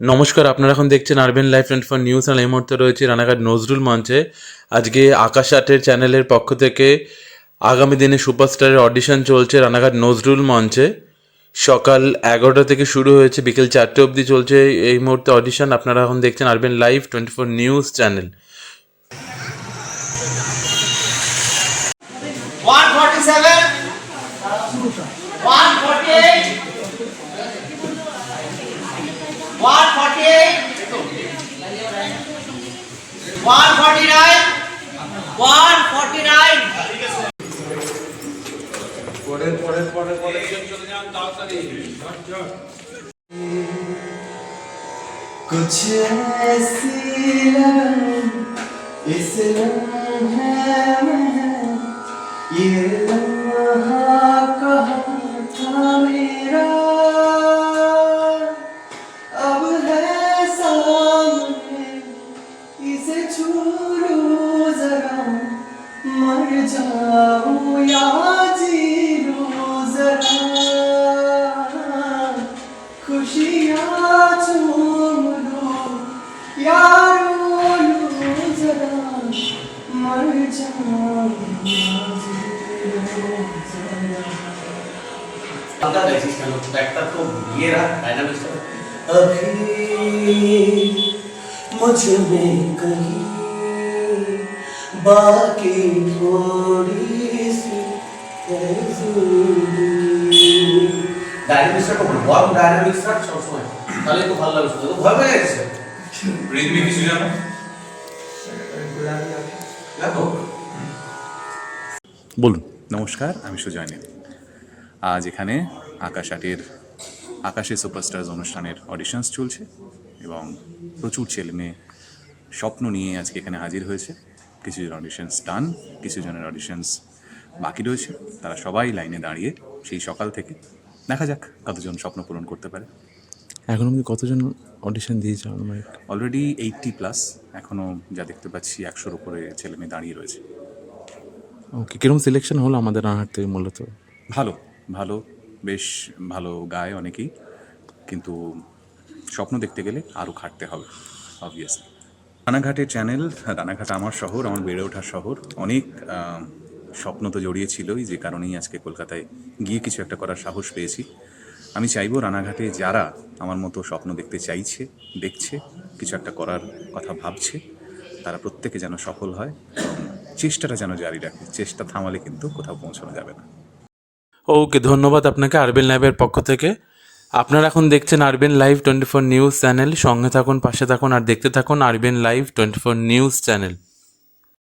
নমস্কার, আপনারা এখন দেখছেন Urban Life twenty four news channel এই মুহূর্তে রয়েছে রানাঘাট নজরুল মঞ্চে। আজকে আকাশ আটের চ্যানেলের পক্ষ থেকে আগামী দিনে সুপারস্টারের অডিশন চলছে রানাঘাট নজরুল মঞ্চে। সকাল এগারোটা থেকে শুরু হয়েছে, বিকেল চারটে অবধি চলছে এই মুহূর্তে অডিশন। আপনারা এখন দেখছেন Urban Live twenty four news channel 147 148 148 149 149 कुछ ऐसी लगन इस लम्हे में ये लम्हा छोड़ो जरा मर जाऊँ या जी जरा। खुशियाँ चूम दो यारो लो जरा मर जाऊँ बैकता तो ये रहा डायनामिक्स तो। अभी मुझ में कहीं बाकी थोड़ी सी कसूरी ডাইনামিক্সটা তো ওয়ার্ম ডাইনামিক্স রাখ সবসময় তাহলে তো ভালো লাগবে শুনতে। তো ভয় পেয়ে গেছে রিদমি কিছু জানো দেখো বলুন নমস্কার আমি সুজয় নীল আজ এখানে আকাশ আটের আকাশে সুপারস্টার্স অনুষ্ঠানের অডিশনস চলছে এবং প্রচুর ছেলে মেয়ে স্বপ্ন নিয়ে আজকে এখানে হাজির হয়েছে। কিছু জন অডিশনস ডান কিছু জনের অডিশনস বাকি রয়েছে। তারা সবাই লাইনে দাঁড়িয়ে সেই সকাল থেকে দেখা যাক কতজন স্বপ্ন পূরণ করতে পারে। এখন অবধি কতজন অডিশন দিয়েছে আমার অলরেডি এইটটি প্লাস এখনও যা দেখতে পাচ্ছি একশোর উপরে ছেলে মেয়ে দাঁড়িয়ে রয়েছে। ওকে কীরকম সিলেকশন হলো আমাদের রানাঘাট থেকে মূলত? ভালো ভালো বেশ ভালো গায় অনেকেই। কিন্তু স্বপ্ন দেখতে গেলে আরও খাটতে হবে অবভিয়াসলি রানাঘাটের চ্যানেল রানাঘাট আমার শহর, আমার বেড়ে ওঠার শহর। অনেক স্বপ্ন তো জড়িয়েছিলই, যে কারণেই আজকে কলকাতায় গিয়ে কিছু একটা করার সাহস পেয়েছি। আমি চাইব রানাঘাটে যারা আমার মতো স্বপ্ন দেখতে চাইছে, দেখছে, কিছু একটা করার কথা ভাবছে, তারা প্রত্যেকে যেন সফল হয় চেষ্টাটা যেন জারি রাখে। চেষ্টা থামালে কিন্তু কোথাও পৌঁছানো যাবে না। ওকে, ধন্যবাদ আপনাকে আরবেন লাইভের পক্ষ থেকে। আপনারা এখন দেখছেন Urban Live twenty four news channel. সঙ্গে থাকুন, পাশে থাকুন আর দেখতে থাকুন Urban Live twenty four news channel.